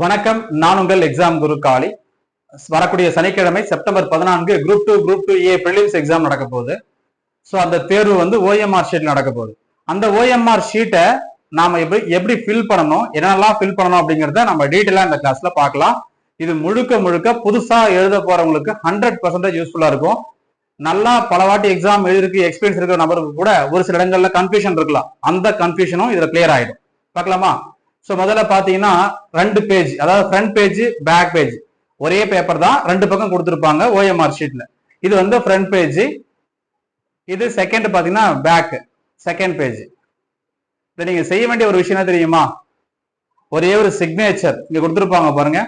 வணக்கம். நான் உங்கள் எக்ஸாம் குரு காளி. வரக்கூடிய சனிக்கிழமை செப்டம்பர் பதினான்கு group two group two A prelims exam நடக்க போகுது. ஸோ அந்த தேர்வு வந்து ஓஎம்ஆர் ஷீட் நடக்க போகுது. அந்த ஓஎம்ஆர் ஷீட்டை நாம எப்படி எப்படி ஃபில் பண்ணணும் என்னென்னலாம் ஃபில் பண்ணணும் அப்படிங்கிறத நம்ம டீட்டெயிலாக இந்த கிளாஸ்ல பார்க்கலாம். இது முழுக்க முழுக்க புதுசா எழுத போறவங்களுக்கு ஹண்ட்ரட் பர்சன்டேஜ் யூஸ்ஃபுல்லா இருக்கும். நல்லா பல வாட்டி எக்ஸாம் எழுதிருக்கு எக்ஸ்பீரியன்ஸ் இருக்கிற நபருக்கு கூட ஒரு சில இடங்கள்ல கன்ஃபியூஷன் இருக்கலாம். அந்த கன்ஃபியூஷனும் இதுல கிளியர் ஆயிடும். பார்க்கலாமா? ஸோ முதல்ல பார்த்தீங்கன்னா ரெண்டு பேஜ் அதாவது front page back page paper paper தான் ரெண்டு பக்கம் கொடுத்துருப்பாங்க ஓஎம்ஆர் ஷீட்ல இது வந்து ஃப்ரண்ட் பேஜ் இது செகண்ட் பார்த்தீங்கன்னா பேக் செகண்ட் பேஜ் இதை நீங்க செய்ய வேண்டிய ஒரு விஷயம் என்ன தெரியுமா? ஒரே ஒரு சிக்னேச்சர் இங்க கொடுத்துருப்பாங்க பாருங்க.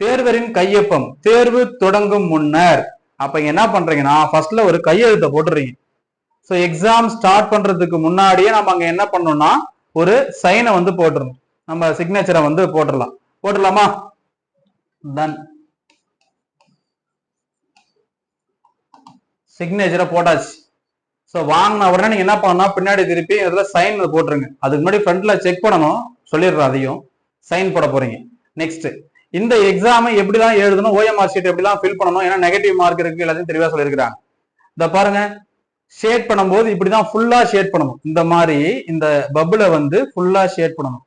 தேர்வரின் கையொப்பம் தேர்வு தொடங்கும் முன்னர். அப்ப என்ன பண்றீங்கன்னா ஃபர்ஸ்ட்ல ஒரு கையெழுத்தை போட்டுறீங்க ஸோ எக்ஸாம் ஸ்டார்ட் பண்றதுக்கு முன்னாடியே நம்ம அங்க என்ன பண்ணோம்னா ஒரு சைனை வந்து போட்டுருணும் நம்ம சிக்னேச்சரை வந்து போட்டுடலாம். போட்டுடலாமா? டன் சிக்னேச்சரை போட்டாச்சு. ஸோ வாங்கின உடனே நீங்க என்ன பண்ணணும் பின்னாடி திருப்பி அதில் சைன் போட்டுருங்க. அதுக்கு முன்னாடி ஃப்ரண்ட்ல செக் பண்ணணும். சொல்லிடுறேன் அதையும். சைன் போட போறீங்க. நெக்ஸ்ட் இந்த எக்ஸாமை எப்படி தான் எழுதணும்? ஓஎம்ஆர் ஷீட் எப்படிலாம் ஃபில் பண்ணணும்? ஏன்னா நெகட்டிவ் மார்க் இருக்கு எல்லாத்தையும் தெளிவாக சொல்லியிருக்கிறாங்க. இந்த பாருங்க. ஷேட் பண்ணும்போது இப்படிதான் ஃபுல்லா ஷேட் பண்ணணும். இந்த மாதிரி இந்த பப்புல வந்து ஃபுல்லா ஷேட் பண்ணணும்.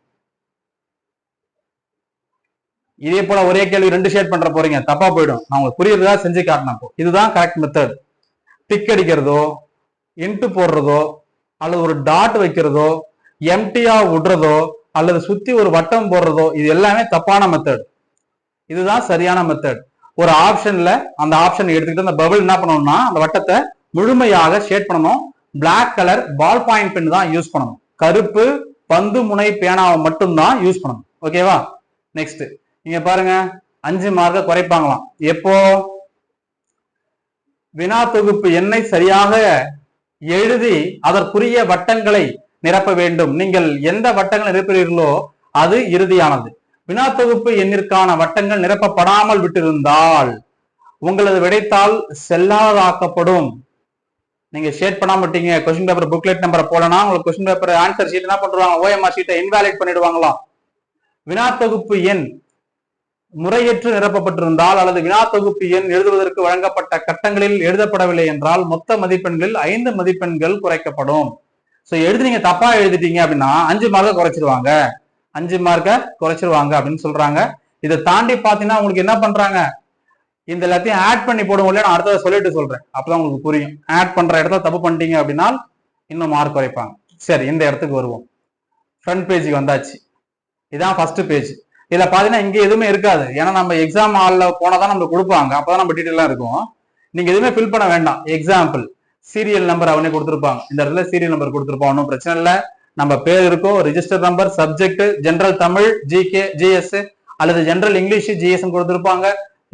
இதே போல ஒரே கேள்வி ரெண்டு ஷேட் பண்ற போறீங்க தப்பா போயிடும். நான் உங்களுக்கு புரியுறதா செஞ்சு காட்டினா போ இதுதான் கரெக்ட் மெத்தட் டிக் அடிக்கிறதோ இன்ட்டு போடுறதோ அல்லது ஒரு டாட் வைக்கிறதோ எம்டியா விடுறதோ அல்லது சுத்தி ஒரு வட்டம் போடுறதோ இது எல்லாமே தப்பான மெத்தட் இதுதான் சரியான மெத்தட் ஒரு ஆப்ஷன்ல அந்த ஆப்ஷன் எடுத்துக்கிட்டு அந்த பபிள் என்ன பண்ணணும்னா அந்த வட்டத்தை முழுமையாக ஷேட் பண்ணணும். Black colour ball point pen தான் யூஸ் பண்ணணும். கருப்பு பந்து முனை பேனாவை மட்டும்தான் யூஸ் பண்ணணும். ஓகேவா நெக்ஸ்ட் நீங்க பாருங்க அஞ்சு மார்க்க குறைப்பாங்களாம். எப்போ? வினா தொகுப்பு எண்ணை சரியாக எழுதி அதற்குரிய வட்டங்களை நிரப்ப வேண்டும். நீங்கள் எந்த வட்டங்களை நிரப்புகிறீர்களோ அது இறுதியானது. வினா தொகுப்பு எண்ணிற்கான வட்டங்கள் நிரப்பப்படாமல் விட்டிருந்தால் உங்களது விடைத்தால் செல்லாதாக்கப்படும் நீங்க ஷேட் பண்ணாம விட்டீங்க கொஸ்டின் பேப்பர் புக்லெட் நம்பரை போலனா உங்களுக்கு கொஸ்டின் பேப்பர் ஆன்சர் ஷீட் என்ன பண்ணுவாங்க ஓஎம்ஆர் ஷீட்டை இன்வாலிட் பண்ணிடுவாங்களாம். வினா தொகுப்பு எண் முறையற்று நிரப்பப்பட்டிருந்தால் அல்லது வினா தொகுப்பு எண் எழுதுவதற்கு வழங்கப்பட்ட கட்டங்களில் எழுதப்படவில்லை என்றால் மொத்த மதிப்பெண்களில் ஐந்து மதிப்பெண்கள் குறைக்கப்படும். சோ எழுதி நீங்க தப்பா எழுதிட்டீங்க அப்படின்னா அஞ்சு மார்க்க குறைச்சிருவாங்க. அஞ்சு மார்க்க குறைச்சிருவாங்க அப்படின்னு சொல்றாங்க. இதை தாண்டி பாத்தீங்கன்னா உங்களுக்கு என்ன பண்றாங்க? இந்த எல்லாத்தையும் ஆட் பண்ணி போடுவோம்ல நான் அடுத்ததை சொல்லிட்டு சொல்றேன். அப்பதான் உங்களுக்கு புரியும். ஆட் பண்ற இடத்துல தப்பு பண்ணிட்டீங்க அப்படின்னா இன்னும் மார்க் குறைப்பாங்க. சரி இந்த இடத்துக்கு வருவோம். ஃப்ரண்ட் பேஜுக்கு வந்தாச்சு. இதான் ஃபர்ஸ்ட் பேஜ் இதுல பாத்தீங்கன்னா இங்க எதுவுமே இருக்காது. ஏன்னா நம்ம எக்ஸாம் ஹால்ல போனாதான் நம்ம கொடுப்பாங்க. அப்பதான் நம்ம டீட்டெயிலாக இருக்கும். நீங்க எதுவுமே ஃபில் பண்ண வேண்டாம். எக்ஸாம்பிள் சீரியல் நம்பர் அவனே கொடுத்துருப்பாங்க. இந்த இடத்துல சீரியல் நம்பர் கொடுத்துருப்பான் ஒன்றும் பிரச்சனை இல்லை. நம்ம பேர் இருக்கும். Register number subject general Tamil GK GS அல்லது ஜென்ரல் இங்கிலீஷ் ஜிஎஸ் கொடுத்துருப்பாங்க.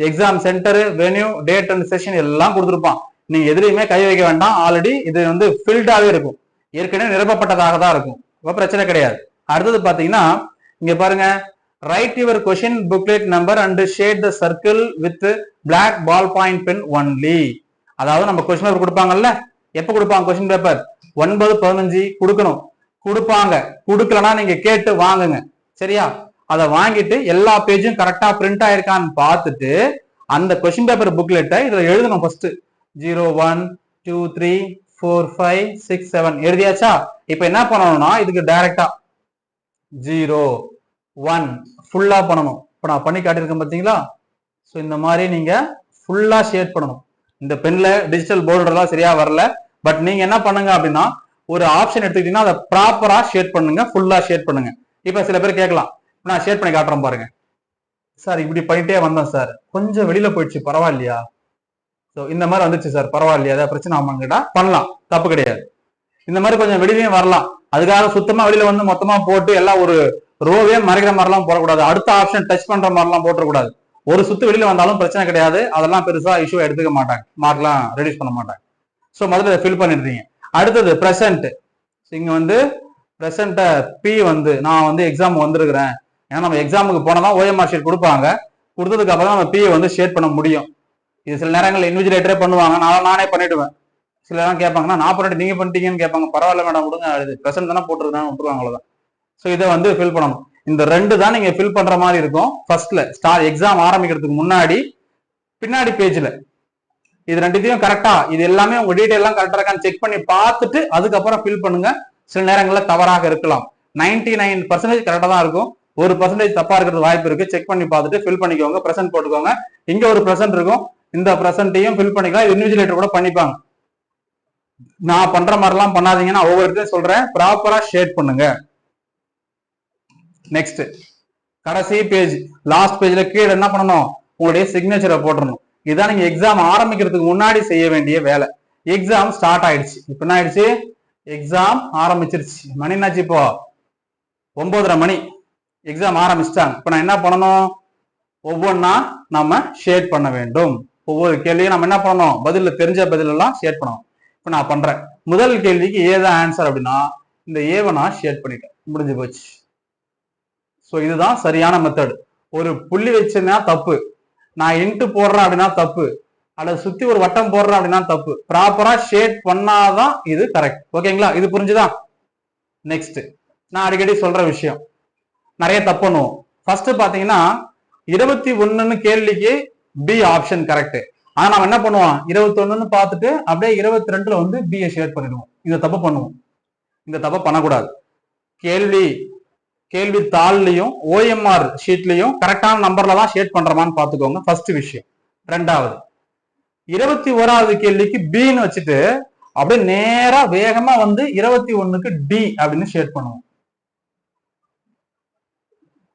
Exam centre venue date and session எல்லாம் கொடுத்துருப்பான். நீங்க எதுலையுமே கை வைக்க வேண்டாம். ஆல்ரெடி இது வந்து ஃபில்டாவே இருக்கும். ஏற்கனவே நிரப்பப்பட்டதாக தான் இருக்கும். இப்போ பிரச்சனை கிடையாது. அடுத்தது பாத்தீங்கன்னா இங்க பாருங்க. Write your question booklet number and shade the circle with black ball point pen only அதாவது நம்ம கொஸ்டின் பேப்பர் கொடுப்பாங்கல்ல? எப்ப கொடுப்பாங்க கொஸ்டின் பேப்பர் ஒன்பது பதினஞ்சு கொடுக்கணும். கொடுப்பாங்க. கொடுக்கலன்னா நீங்க கேட்டு வாங்குங்க. சரியா? அதை வாங்கிட்டு எல்லா பேஜும் கரெக்டா பிரிண்ட் ஆயிருக்கான்னு பார்த்துட்டு அந்த கொஸ்டின் பேப்பர் புக்லெட்டை இதுல எழுதணும் first zero one two three four five six seven எழுதியாச்சா? இப்ப என்ன பண்ணணும்னா இதுக்கு டைரக்டா ஜீரோ ஒன் ஃபுல்லாக பண்ணணும். இப்போ நான் பண்ணி காட்டியிருக்கேன் பார்த்தீங்களா ஸோ இந்த மாதிரி நீங்கள் ஃபுல்லாக ஷேட் பண்ணணும். இந்த பென்ல டிஜிட்டல் போர்டர்லாம் சரியா வரல. பட் நீங்க என்ன பண்ணுங்க அப்படின்னா ஒரு ஆப்ஷன் எடுத்துக்கிட்டீங்கன்னா அதை ப்ராப்பரா ஷேட் பண்ணுங்க ஃபுல்லா ஷேட் பண்ணுங்க. இப்போ சில பேர் கேட்கலாம் நான் ஷேட் பண்ணி காட்டுறேன் பாருங்க. சார் இப்படி பண்ணிட்டே வந்தேன் சார். கொஞ்சம் வெளியில போயிடுச்சு பரவாயில்லையா? ஸோ இந்த மாதிரி வந்துச்சு சார் பரவாயில்லையா? ஏதாவது பிரச்சனை ஆமாங்கடா பண்ணலாம். தப்பு கிடையாது. இந்த மாதிரி கொஞ்சம் வெளியிலையும் வரலாம். அதுக்காக சுத்தமா வெளியில வந்து மொத்தமா போட்டு எல்லாம் ஒரு ரோவே மறைக்கிற மாதிரிலாம் போடக்கூடாது. அடுத்த ஆப்ஷன் டச் பண்ற மாதிரிலாம் போட்டக்கூடாது ஒரு சுத்து வெளியில வந்தாலும் பிரச்சனை கிடையாது. அதெல்லாம் பெருசா இஷ்யூ எடுத்துக்க மாட்டாங்க. மார்க்லாம் ரெடியூஸ் பண்ண மாட்டாங்க. ஸோ முதல்ல இதை ஃபில் பண்ணிடுறீங்க. அடுத்தது ப்ரெசன்ட் இங்க வந்து ப்ரெசண்ட்டை பி வந்து நான் வந்து எக்ஸாம் வந்திருக்கிறேன். ஏன்னா நம்ம எக்ஸாமுக்கு போனதான் ஓஎம்ஆர் ஷீட் கொடுப்பாங்க. கொடுத்ததுக்கு அப்புறம் நம்ம பிஏ வந்து ஷேட் பண்ண முடியும். இது சில நேரங்கள் இன்விஜிலேட்டரே பண்ணுவாங்க. நான் நானே பண்ணிடுவேன். சில நேரம் கேட்பாங்கன்னா நான் பண்ணிட்டு நீங்க பண்ணிட்டீங்கன்னு கேட்பாங்க. பரவாயில்ல மேடம் விடுங்க. அது ப்ரெசன்ட் தானே போட்டுருக்கேன் விட்டுருவாங்க அவ்வளோதான் ஸோ இதை வந்து ஃபில் பண்ணணும். இந்த ரெண்டு தான் நீங்க ஃபில் பண்ற மாதிரி இருக்கும். ஃபர்ஸ்ட்ல ஸ்டார் எக்ஸாம் ஆரம்பிக்கிறதுக்கு முன்னாடி பின்னாடி பேஜ்ல இது ரெண்டுத்தையும் கரெக்டா இது எல்லாமே உங்க டீடைல் எல்லாம் கரெக்டா இருக்கான்னு செக் பண்ணி பார்த்துட்டு அதுக்கப்புறம் ஃபில் பண்ணுங்க. சில நேரங்களில் தவறாக இருக்கலாம். நைன்டி நைன் பர்சன்டேஜ் கரெக்டாக தான் இருக்கும். ஒரு பர்சன்டேஜ் தப்பா இருக்கிறது வாய்ப்பு இருக்கு. செக் பண்ணி பார்த்துட்டு ஃபில் பண்ணிக்கோங்க. ப்ரெசென்ட் போட்டுக்கோங்க. இங்க ஒரு ப்ரெசென்ட் இருக்கும். இந்த ப்ரெசென்ட்டையும் ஃபில் பண்ணிக்கலாம். இன்விஜிலேட்டர் கூட பண்ணிப்பாங்க. நான் பண்ற மாதிரிலாம் பண்ணாதீங்கன்னா ஒவ்வொருத்தையும் சொல்றேன். ப்ராப்பரா ஷேட் பண்ணுங்க. நெக்ஸ்ட் கடைசி பேஜ் லாஸ்ட் பேஜ்ல கீழே என்ன பண்ணணும்? உங்களுடைய சிக்னேச்சரை போட்டுடணும் இதான் நீங்க எக்ஸாம் ஆரம்பிக்கிறதுக்கு முன்னாடி செய்ய வேண்டிய வேலை. எக்ஸாம் ஸ்டார்ட் ஆயிடுச்சு. இப்ப என்ன ஆயிடுச்சு? எக்ஸாம் ஆரம்பிச்சிருச்சு. மணி என்னாச்சு இப்போ? ஒன்பதரை மணி. எக்ஸாம் ஆரம்பிச்சிட்டாங்க. இப்ப நான் என்ன பண்ணணும்? ஒவ்வொன்றா நம்ம ஷேர் பண்ண வேண்டும். ஒவ்வொரு கேள்வியும் நம்ம என்ன பண்ணணும்? பதிலில் தெரிஞ்ச பதில் எல்லாம் ஷேட் பண்ணணும். இப்ப நான் பண்றேன். முதல் கேள்விக்கு ஏதான் ஆன்சர் அப்படின்னா இந்த ஏவை நான் ஷேர் பண்ணிட்டேன். முடிஞ்சு போச்சு. ஸோ இதுதான் சரியான மெத்தட் ஒரு புள்ளி வச்சேன்னா தப்பு. நான் இன்ட்டு போடுறேன் அப்படின்னா தப்பு. அல்லது சுத்தி ஒரு வட்டம் போடுறேன் அப்படின்னா தப்பு. ப்ராப்பரா ஷேட் பண்ணாதான் இது கரெக்ட் ஓகேங்களா இது புரிஞ்சுதா? நெக்ஸ்ட் நான் அடிக்கடி சொல்ற விஷயம். நிறைய தப்பு பண்ணுவோம். ஃபர்ஸ்ட் பாத்தீங்கன்னா இருபத்தி ஒண்ணுன்னு கேள்விக்கு பி ஆப்ஷன் கரெக்ட் ஆனா நம்ம என்ன பண்ணுவோம்? இருபத்தி ஒண்ணுன்னு பார்த்துட்டு அப்படியே இருபத்தி ரெண்டுல வந்து பிஏ ஷேட் பண்ணிடுவோம். இந்த தப்பு பண்ணுவோம். இந்த தப்பு பண்ணக்கூடாது. கேள்வி கேள்வி தாள்லையும் ஓஎம்ஆர் ஷீட்லயும் கரெக்டான நம்பர்ல தான் ஷேட் பண்றோமான்னு பாத்துக்கோங்க. ஃபர்ஸ்ட் விஷயம். ரெண்டாவது இருபத்தி ஓராவது கேள்விக்கு பின்னு வச்சுட்டு அப்படியே நேரா வேகமா வந்து இருபத்தி ஒண்ணுக்கு டி அப்படின்னு ஷேட் பண்ணுவோம்.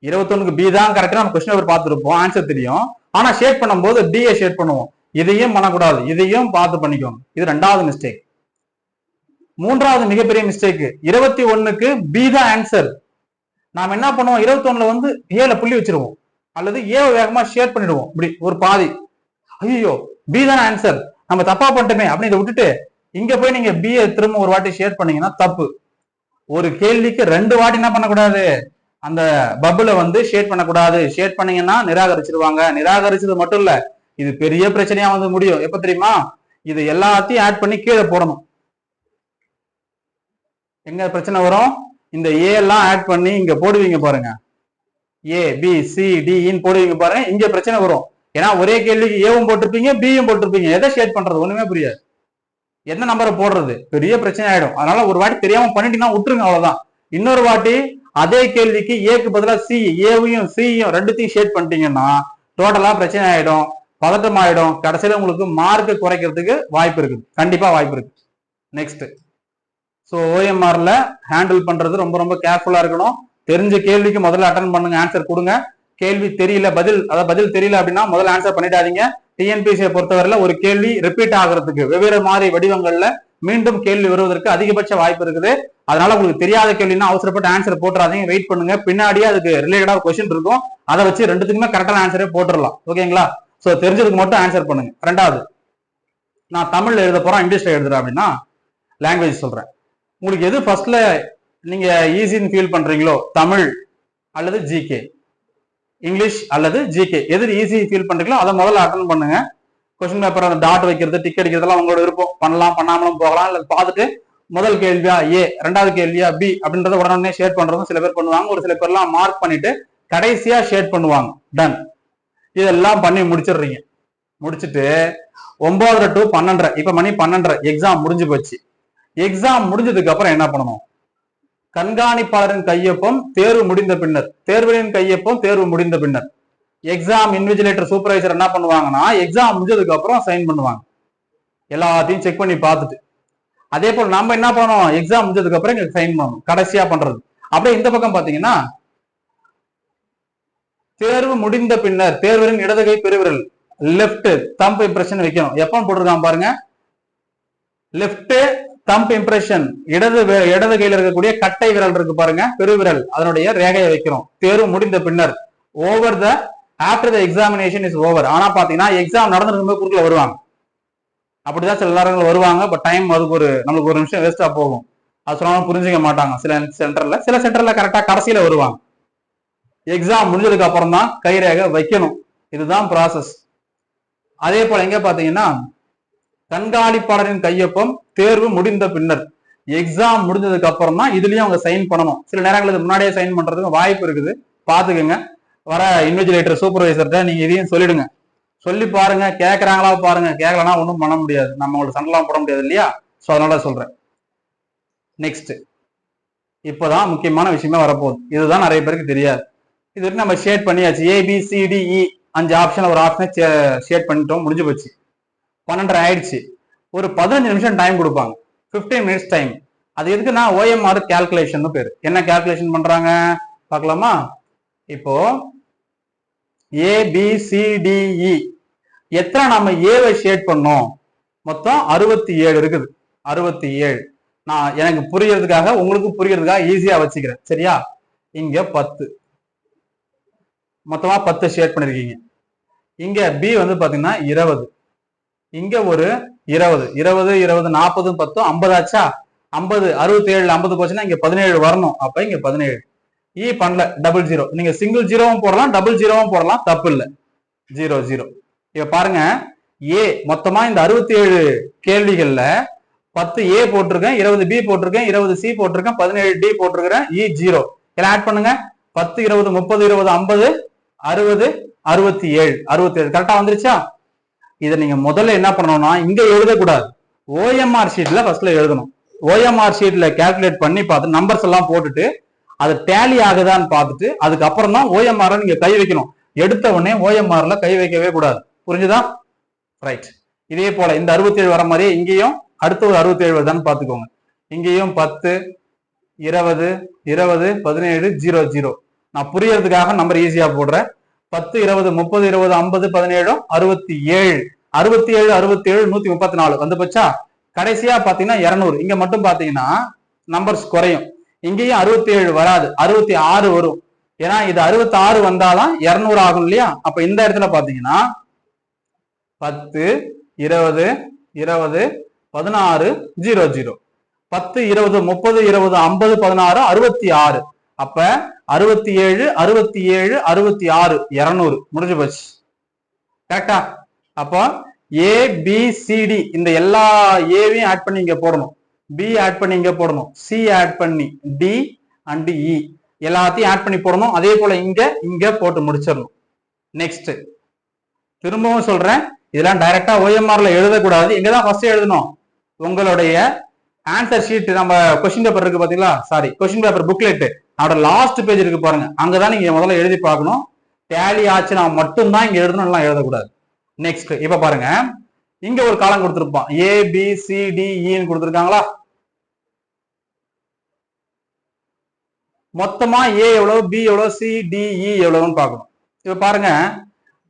இருபத்தொன்னுக்கு பி தான் கரெக்டா நம்ம கொஸ்டின் பேப்பர் பார்த்துருப்போம் ஆன்சர் தெரியும். ஆனா ஷேட் பண்ணும்போது டியை ஷேட் பண்ணுவோம். இதையும் பண்ணக்கூடாது. இதையும் பார்த்து பண்ணிக்கோங்க. இது ரெண்டாவது மிஸ்டேக் மூன்றாவது மிகப்பெரிய மிஸ்டேக் இருபத்தி ஒண்ணுக்கு பி தான் ஆன்சர் நாம் என்ன பண்ணுவோம்? இருபத்தொன்னுல வந்து ஏல புள்ளி வச்சிருவோம். அல்லது ஏ வேகமா ஷேர் பண்ணிடுவோம். இப்படி ஒரு பாதி. ஐயோ பி தான் ஆன்சர் நம்ம தப்பா பண்ணிட்டோமே அப்படின்னு இதை விட்டுட்டு இங்க போய் நீங்க பி திரும்ப ஒரு வாட்டி ஷேர் பண்ணீங்கன்னா தப்பு. ஒரு கேள்விக்கு ரெண்டு வாட்டி என்ன பண்ணக்கூடாது? அந்த பப்புல வந்து ஷேட் பண்ணக்கூடாது. ஷேட் பண்ணீங்கன்னா நிராகரிச்சிருவாங்க. நிராகரிச்சது மட்டும் இல்ல இது பெரிய பிரச்சனையா வந்து முடியும். எப்ப தெரியுமா? இது எல்லாத்தையும் ஆட் பண்ணி கீழே போடணும். எங்க பிரச்சனை வரும்? இந்த ஏ எல்லாம் ஆட் பண்ணி இங்க போடுவீங்க பாருங்க. ஏ பி சி டின்னு போடுவீங்க பாருங்க. இங்க பிரச்சனை வரும். ஏன்னா ஒரே கேள்விக்கு ஏவும் போட்டிருப்பீங்க பியும் போட்டிருப்பீங்க. எதை ஷேட் பண்றது? ஒண்ணுமே புரியாது. என்ன நம்பரை போடுறது? பெரிய பிரச்சனை ஆயிடும். அதனால ஒரு வாட்டி தெரியாம பண்ணிட்டீங்கன்னா விட்டுருங்க அவ்வளவுதான். இன்னொரு வாட்டி அதே கேள்விக்கு ஏக்கு பதிலா சி ஏவையும் சியும் ரெண்டுத்தையும் ஷேட் பண்ணிட்டீங்கன்னா டோட்டலா பிரச்சனை ஆயிடும். பதட்டம் ஆயிடும் கடைசியில உங்களுக்கு மார்க் குறைக்கிறதுக்கு வாய்ப்பு இருக்குது. கண்டிப்பா வாய்ப்பு இருக்கு நெக்ஸ்ட் ஸோ ஓஎம்ஆரில் ஹேண்டில் பண்ணுறது ரொம்ப ரொம்ப கேர்ஃபுல்லாக இருக்கணும். தெரிஞ்ச கேள்விக்கு முதல்ல அட்டன் பண்ணுங்க ஆன்சர் கொடுங்க. கேள்வி தெரியல பதில் அதாவது பதில் தெரியல அப்படின்னா முதல்ல ஆன்சர் பண்ணிடாதீங்க. டிஎன்பிசியை பொறுத்தவரையில ஒரு கேள்வி ரிப்பீட் ஆகிறதுக்கு வெவ்வேறு மாதிரி வடிவங்கள்ல மீண்டும் கேள்வி வருவதற்கு அதிகபட்ச வாய்ப்பு இருக்குது. அதனால உங்களுக்கு தெரியாத கேள்வினா அவசரப்பட்டு ஆன்சர் போட்டுறாதீங்க வெயிட் பண்ணுங்க. பின்னாடியே அதுக்கு ரிலேட்டடா கொஸ்டின் இருக்கும். அதை வச்சு ரெண்டுத்துக்குமே கரெக்டான ஆன்சரே போட்டுடலாம் ஓகேங்களா ஸோ தெரிஞ்சதுக்கு மட்டும் ஆன்சர் பண்ணுங்க. ரெண்டாவது நான் தமிழ்ல எழுத போறேன் இங்கிலீஷ்ல எழுதுறேன் அப்படின்னா லாங்குவேஜ் சொல்றேன். உங்களுக்கு எது ஃபர்ஸ்ட்ல நீங்க ஈஸின்னு ஃபீல் பண்றீங்களோ தமிழ் அல்லது ஜிகே இங்கிலீஷ் அல்லது ஜிகே எது ஈஸி ஃபீல் பண்றீங்களோ அதை முதல்ல அட்டன் பண்ணுங்க. கொஸ்டின் பேப்பர் அந்த டாட் வைக்கிறது டிக் அடிக்கிறதுலாம் உங்களோட விருப்பம். பண்ணலாம் பண்ணாமலும் போகலாம் இல்லை பார்த்துட்டு முதல் கேள்வியா ஏ ரெண்டாவது கேள்வியா பி அப்படின்றத உடனே ஷேர் பண்றதும் சில பேர் பண்ணுவாங்க. ஒரு சில பேர்லாம் மார்க் பண்ணிட்டு கடைசியா ஷேர் பண்ணுவாங்க. டன் இதெல்லாம் பண்ணி முடிச்சிடுறீங்க. முடிச்சுட்டு ஒன்பதரை டு பன்னெண்டரை. இப்ப மணி பன்னெண்டரை. எக்ஸாம் முடிஞ்சு போச்சு. எக்ஸாம் முடிஞ்சதுக்கு அப்புறம் என்ன பண்ணணும்? கண்காணிப்பாளரின் கையொப்பம் தேர்வு முடிந்த பின்னர். தேர்வரின் கையொப்பம் தேர்வு முடிந்த பின்னர். எக்ஸாம் இன்விஜிலேட்டர் சூப்பர்வைசர் என்ன பண்ணுவாங்கன்னா எக்ஸாம் முடிஞ்சதுக்கு அப்புறம் சைன் பண்ணுவாங்க. எல்லாத்தையும் செக் பண்ணி பார்த்துட்டு. அதே போல் நம்ம என்ன பண்ணோம் எக்ஸாம் முடிஞ்சதுக்கு அப்புறம் எங்களுக்கு சைன் பண்ணணும். கடைசியா பண்றது. அப்படியே இந்த பக்கம் பாத்தீங்கன்னா தேர்வு முடிந்த பின்னர் தேர்வரின் இடதுகை பெருவிரல் லெப்ட் தம்ப் இம்ப்ரெஷன் வைக்கணும். எப்போ போட்டிருக்கான் பாருங்க. லெப்ட் தம்ப் இம்ப்ரெஷன் இடது இடது கையில் இருக்கக்கூடிய கட்டை விரல் இருக்கு பாருங்க பெருவிரல் அதனுடைய ரேகையை வைக்கிறோம். தேர்வு முடிந்த பின்னர் over the after the examination is over ஆனா பாத்தீங்கன்னா எக்ஸாம் நடந்துருக்கும்போது குறுக்கில் வருவாங்க. அப்படிதான் சில நேரங்கள் வருவாங்க பட் டைம் அதுக்கு ஒரு நம்மளுக்கு ஒரு நிமிஷம் வேஸ்டா போகும். அது சொன்னாலும் புரிஞ்சுக்க மாட்டாங்க. சில சென்டர்ல சில சென்டர்ல கரெக்டா கடைசியில வருவாங்க. எக்ஸாம் முடிஞ்சதுக்கு அப்புறம் தான் கைரேகை வைக்கணும். இதுதான் ப்ராசஸ் அதே போல எங்க பாத்தீங்கன்னா கண்காணிப்பாளரின் கையொப்பம் தேர்வு முடிந்த பின்னர். எக்ஸாம் முடிஞ்சதுக்கு அப்புறம் தான் இதுலயும் அவங்க சைன் பண்ணணும். சில நேரங்களுக்கு முன்னாடியே சைன் பண்றதுக்கு வாய்ப்பு இருக்குது. பாத்துக்கோங்க வர இன்விஜிலேட்டர் சூப்பர்வைசர்கிட்ட நீங்க இதையும் சொல்லிடுங்க. சொல்லி பாருங்க. கேட்கறாங்களா பாருங்க. கேட்கலன்னா ஒன்றும் பண்ண முடியாது. நம்ம உங்களுக்கு சண்டைலாம் போட முடியாது இல்லையா? ஸோ அதனால சொல்றேன். நெக்ஸ்ட் இப்போதான் முக்கியமான விஷயமே வரப்போகுது. இதுதான் நிறைய பேருக்கு தெரியாது. இது வரைக்கும் நம்ம ஷேட் பண்ணியாச்சு. ஏபிசிடிஇ e அஞ்சு ஆப்ஷன் ஒரு ஆப்ஷனை ஷேட் பண்ணிட்டோம். முடிஞ்சு போச்சு. பன்னெண்டரை ஆயிடுச்சு. ஒரு பதினஞ்சு நிமிஷம் டைம் கொடுப்பாங்க. 15 மினிட்ஸ் டைம் அது எதுக்குன்னா ஓஎம்ஆர் கால்குலேஷன் பேர். என்ன கால்குலேஷன் பண்றாங்க? பார்க்கலாமா? இப்போ ஏபிசிடிஇ e. எத்தனை நம்ம ஏவை ஷேட் பண்ணோம்? மொத்தம் அறுபத்தி ஏழு இருக்குது. அறுபத்தி ஏழு. நான் எனக்கு புரியறதுக்காக உங்களுக்கு புரியறதுக்காக ஈஸியா வச்சுக்கிறேன். சரியா? இங்க பத்து. மொத்தமா பத்து ஷேட் பண்ணிருக்கீங்க. இங்க பி வந்து பாத்தீங்கன்னா இருபது. இங்க ஒரு இருபது. இருபது இருபது நாற்பது பத்தும் ஐம்பது ஆச்சா? ஐம்பது அறுபத்தி ஏழு ஐம்பது போச்சுன்னா இங்க பதினேழு வரணும். அப்ப இங்க பதினேழு. இ பண்ணல டபுள் ஜீரோ நீங்க சிங்கிள் ஜீரோவும் போடலாம் டபுள் ஜீரோவும் போடலாம் தப்பு இல்ல. ஜீரோ ஜீரோ இப்ப பாருங்க ஏ மொத்தமா இந்த அறுபத்தி ஏழு கேள்விகள்ல பத்து ஏ போட்டிருக்கேன் இருபது பி போட்டிருக்கேன் இருபது சி போட்டிருக்கேன் பதினேழு டி போட்டிருக்கிறேன் இ ஜீரோ இதெல்லாம் ஆட் பண்ணுங்க. பத்து இருபது முப்பது இருபது ஐம்பது அறுபது அறுபத்தி ஏழு. அறுபத்தி ஏழு கரெக்டா வந்துருச்சா? இதை நீங்க முதல்ல என்ன பண்ணணும்னா இங்க எழுதக்கூடாது ஓஎம்ஆர் ஷீட்ல ஃபர்ஸ்ட்ல எழுதணும். ஓஎம்ஆர் ஷீட்ல கால்குலேட் பண்ணி பார்த்து நம்பர்ஸ் எல்லாம் போட்டுட்டு அது டேலி ஆகுதான்னு பார்த்துட்டு அதுக்கப்புறம் தான் ஓஎம்ஆர் நீங்க கை வைக்கணும். எடுத்த உடனே ஓஎம்ஆர்ல கை வைக்கவே கூடாது. புரிஞ்சுதா? ரைட் இதே போல இந்த அறுபத்தேழு வர மாதிரியே இங்கேயும் அடுத்த ஒரு அறுபத்தேழு வருதான்னு பார்த்துக்கோங்க. இங்கேயும் பத்து இருபது இருபது பதினேழு ஜீரோ ஜீரோ நான் புரியறதுக்காக நம்பர் ஈஸியா போடுறேன். பத்து இருபது முப்பது இருபது ஐம்பது பதினேழு அறுபத்தி ஏழு அறுபத்தி ஏழு அறுபத்தி ஏழு நூத்தி முப்பத்தி நாலு வந்து போச்சா கடைசியா பாத்தீங்கன்னா இருநூறு. இங்க மட்டும் பாத்தீங்கன்னா நம்பர்ஸ் குறையும். இங்கேயும் அறுபத்தி ஏழு வராது. அறுபத்தி ஆறு வரும். ஏன்னா இது அறுபத்தி ஆறு வந்தாலும் இருநூறு ஆகும் இல்லையா? அப்ப இந்த இடத்துல பாத்தீங்கன்னா பத்து இருபது இருபது பதினாறு ஜீரோ ஜீரோ. பத்து இருபது முப்பது இருபது ஐம்பது பதினாறு அறுபத்தி ஆறு. அப்ப அறுபத்தி ஏழு அறுபத்தி ஏழு அறுபத்தி ஆறு இருநூறு. முடிஞ்சு போச்சு. கரெக்டா அப்போ ஏ பி சிடி இந்த எல்லா ஏவையும் ஆட் பண்ணி இங்க போடணும். பி ஆட் பண்ணி இங்க போடணும். சி ஆட் பண்ணி டி அண்ட் இ எல்லாத்தையும் ஆட் பண்ணி போடணும். அதே போல இங்க இங்க போட்டு முடிச்சிடணும். நெக்ஸ்ட் திரும்பவும் சொல்றேன். இதெல்லாம் டைரக்டா ஓஎம்ஆர்ல எழுதக்கூடாது. எங்க தான் ஃபர்ஸ்ட் எழுதணும். உங்களுடைய ஆன்சர் ஷீட் நம்ம கொஸ்டின் பேப்பர் இருக்கு பாத்தீங்களா? சாரி கொஸ்டின் பேப்பர் புக்லெட் அதோட லாஸ்ட் பேஜ் இருக்கு பாருங்க. அங்கதான் நீங்க முதல்ல எழுதி பார்க்கணும். டேலி ஆச்சுன்னா மட்டும்தான் இங்க எழுதணும் எல்லாம் எழுதக்கூடாது. நெக்ஸ்ட் இப்ப பாருங்க. இங்க ஒரு காலம் கொடுத்துருப்பான். ஏ பி சி மொத்தமா ஏ எவ்வளவு பி எவ்வளவு சி டி e எவ்வளவுன்னு பார்க்கணும். இப்ப பாருங்க.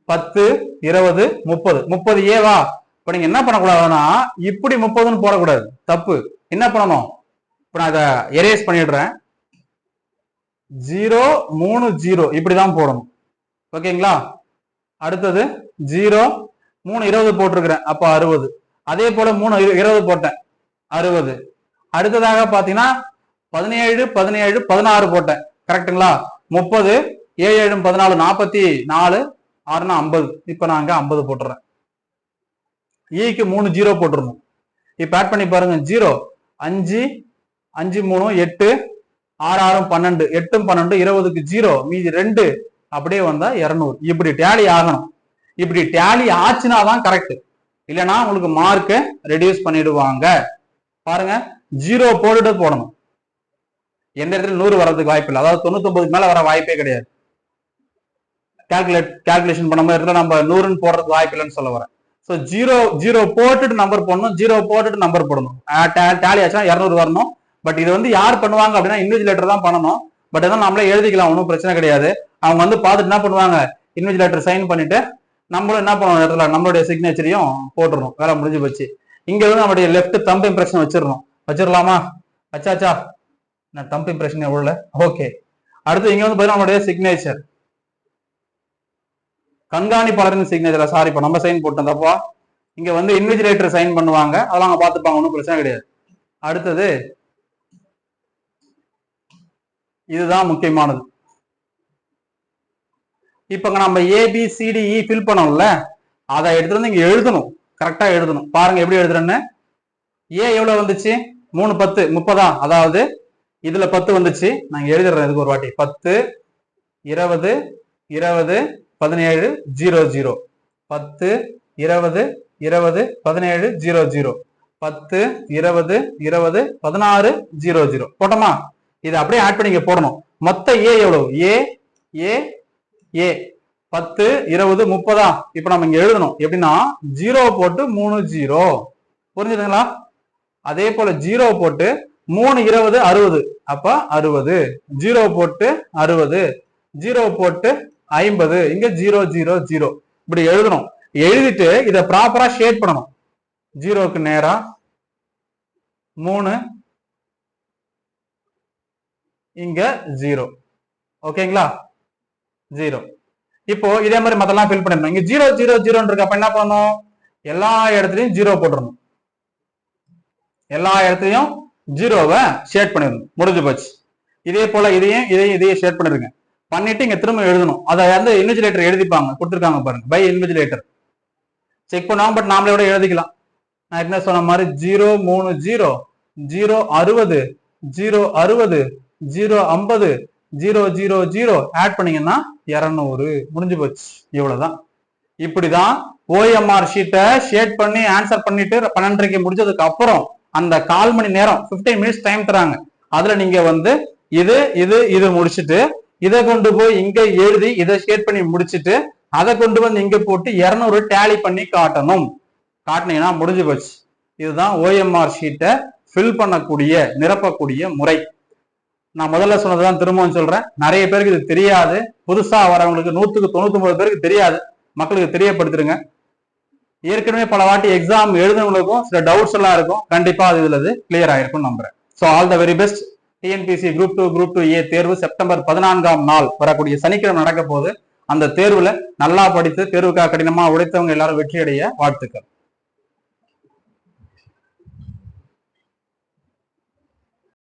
பத்து இருபது முப்பது. முப்பது ஏவா இப்ப நீங்க என்ன பண்ணக்கூடாதுன்னா இப்படி முப்பதுன்னு போடக்கூடாது. தப்பு. என்ன பண்ணணும்? இப்ப நான் இதை எரேஸ் பண்ணிடுறேன். ஜீரோ மூணு ஜீரோ. இப்படிதான் போடணும் ஓகேங்களா? அடுத்தது ஜீரோ மூணு இருபது போட்டிருக்கிறேன். அப்போ அறுபது. அதே போல மூணு இருபது போட்டேன். அறுபது. அடுத்ததாக பாத்தீங்கன்னா பதினேழு பதினேழு பதினாறு போட்டேன். கரெக்ட்டுங்களா முப்பது ஏழு ஏழு பதினாலு நாற்பத்தி நாலு ஆறுனா ஐம்பது. இப்போ நாங்க ஐம்பது போட்டுறேன். E ஈக்கு மூணு ஜீரோ போட்டுருணும் இப்போ ஆட் பண்ணி பாருங்க. ஜீரோ அஞ்சு அஞ்சு மூணு எட்டு ஆறு ஆறும் பன்னெண்டு எட்டும் பன்னெண்டு இருபதுக்கு ஜீரோ மீதி ரெண்டு அப்படியே வந்தா இருநூறு. இப்படி டேலி ஆகணும். இப்படி டேலி ஆச்சுன்னா தான் கரெக்ட் இல்லைன்னா உங்களுக்கு மார்க்கை ரெடியூஸ் பண்ணிடுவாங்க. பாருங்க ஜீரோ போட்டுட்டு போடணும். எந்த இடத்துல நூறு வர்றதுக்கு வாய்ப்பு இல்லை. அதாவது தொண்ணூத்தொன்பதுக்கு மேல வர வாய்ப்பே கிடையாது. கால்குலேட் கால்குலேஷன் பண்ண மாதிரி இருந்தால் நம்ம நூறுன்னு போடுறதுக்கு வாய்ப்பு இல்லைன்னு சொல்ல வரேன். ஸோ ஜீரோ ஜீரோ போட்டுட்டு நம்பர் போடணும். ஜீரோ போட்டுட்டு நம்பர் போடணும். டேலி ஆச்சுன்னா இரநூறு வரணும். பட் இது வந்து யார் பண்ணுவாங்க அப்படின்னா இன்விஜிலேட்டர் தான் பண்ணணும். பட் எதாவது நம்மளே எழுதிக்கலாம் ஒன்றும் பிரச்சனை கிடையாது. அவங்க வந்து பார்த்துட்டு என்ன பண்ணுவாங்க? இன்விஜிலேட்டர் சைன் பண்ணிட்டு நம்மளும் என்ன பண்ணணும் இடத்துல? நம்மளுடைய சிக்னேச்சரையும் போட்டுடணும். வேலை முடிஞ்சு போச்சு. இங்கே வந்து நம்மளுடைய லெஃப்ட் தம்ப் இம்ப்ரெஷன் வச்சிடணும். வச்சிடலாமா? வச்சாச்சா? நான் தம்ப் இம்ப்ரெஷன் எவ்வளோ ஓகே அடுத்து இங்கே வந்து பார்த்தீங்கன்னா நம்மளுடைய சிக்னேச்சர் கண்காணிப்பாளரின் சிக்னேச்சர் சாரி இப்போ நம்ம சைன் போட்டோம் தப்பா இங்கே வந்து இன்விஜிலேட்டர் சைன் பண்ணுவாங்க. அதெல்லாம் அவங்க பார்த்துப்பாங்க. ஒன்றும் பிரச்சனை கிடையாது. அடுத்தது இதுதான் முக்கியமானது. இப்ப நம்ம ஏபிசிடிஇ ஃபில் e பண்ணோம்ல அதை எடுத்துட்டு வந்து இங்க எழுதணும். கரெக்டா எழுதணும். பாருங்க எப்படி எழுதுறேன்னு. ஏ எவ்வளவு வந்துச்சு? மூணு பத்து முப்பதா? அதாவது இதுல பத்து வந்துச்சு. நாங்க எழுதிடுறேன் இதுக்கு ஒரு வாட்டி. பத்து இருபது இருபது பதினேழு ஜீரோ ஜீரோ. பத்து இருபது இருபது பதினேழு ஜீரோ ஜீரோ. பத்து இருபது இருபது பதினாறு ஜீரோ ஜீரோ. போட்டோமா? இதை அப்படியே ஆட் பண்ணி போடணும். மொத்த ஏ எவ்வளவு? ஏ ஏ ஏ பத்து இருபது முப்பதா? இப்ப நம்ம இங்க எழுதணும். எப்படின்னா ஜீரோ போட்டு மூணு ஜீரோ புரிஞ்சுதுங்களா? அதே போல ஜீரோ போட்டு மூணு இருபது அறுபது. அப்ப அறுபது. ஜீரோ போட்டு அறுபது. ஜீரோ போட்டு ஐம்பது. இங்க ஜீரோ ஜீரோ ஜீரோ இப்படி எழுதணும். எழுதிட்டு இதை ப்ராப்பரா ஷேட் பண்ணணும். ஜீரோக்கு நேரா மூணு இங்க ஜீரோ ஓகேங்களா ஜீரோ இப்போ இதே மாதிரி மத்தெல்லாம் ஃபில் பண்ணிடணும். இங்க ஜீரோ ஜீரோ ஜீரோன்னு இருக்கு அப்ப என்ன பண்ணணும்? எல்லா இடத்துலயும் ஜீரோ போட்டுடணும். எல்லா இடத்துலயும் ஜீரோவை ஷேட் பண்ணிடணும். முடிஞ்சு போச்சு. இதே போல இதையும் இதையும் இதையும் ஷேட் பண்ணிருங்க பண்ணிட்டு இங்க திரும்ப எழுதணும். அதை வந்து இன்விஜிலேட்டர் எழுதிப்பாங்க. கொடுத்துருக்காங்க பாருங்க. பை இன்விஜிலேட்டர் செக் பண்ணுவாங்க பட் நாமளே கூட எழுதிக்கலாம். நான் என்ன சொன்ன மாதிரி? ஜீரோ மூணு ஜீரோ ஜீரோ அறுபது. ஜீரோ அறுபது. ஜீரோ ஐம்பது ஜீரோ ஜீரோ ஜீரோ ஆட் பண்ணீங்கன்னா இரநூறு. முடிஞ்சு போச்சு. இவ்வளவுதான். இப்படிதான் ஓஎம்ஆர் ஷீட்டை ஷேட் பண்ணி ஆன்சர் பண்ணிட்டு பன்னெண்டரைக்கு முடிச்சதுக்கு அப்புறம் அந்த கால் மணி நேரம் 15 மினிட்ஸ் டைம் தராங்க. அதுல நீங்க வந்து இது இது இது முடிச்சிட்டு இதை கொண்டு போய் இங்க எழுதி இதை ஷேட் பண்ணி முடிச்சிட்டு அதை கொண்டு வந்து இங்க போட்டு இரநூறு டேலி பண்ணி காட்டணும். காட்டினீங்கன்னா முடிஞ்சு போச்சு. இதுதான் ஓஎம்ஆர் ஷீட்டை ஃபில் பண்ணக்கூடிய நிரப்பக்கூடிய முறை. நான் முதல்ல சொன்னதுதான் திரும்பவும் சொல்றேன். நிறைய பேருக்கு இது தெரியாது. புதுசா வரவங்களுக்கு நூத்துக்கு தொண்ணூத்தி ஒன்பது பேருக்கு தெரியாது. மக்களுக்கு தெரியப்படுத்திருங்க ஏற்கனவே பல வாட்டி எக்ஸாம் எழுதுனவங்களுக்கும் சில டவுட்ஸ் எல்லாம் இருக்கும். கண்டிப்பா அது இதுல கிளியர் ஆயிருக்கும் நம்புறேன். So all the very best TNPSC group two group two A தேர்வு செப்டம்பர் பதினான்காம் நாள் வரக்கூடிய சனிக்கிழமை நடக்க போது அந்த தேர்வுல நல்லா படித்து தேர்வுக்காக கடினமா உழைத்தவங்க எல்லாரும் வெற்றி அடைய வாழ்த்துக்கள்.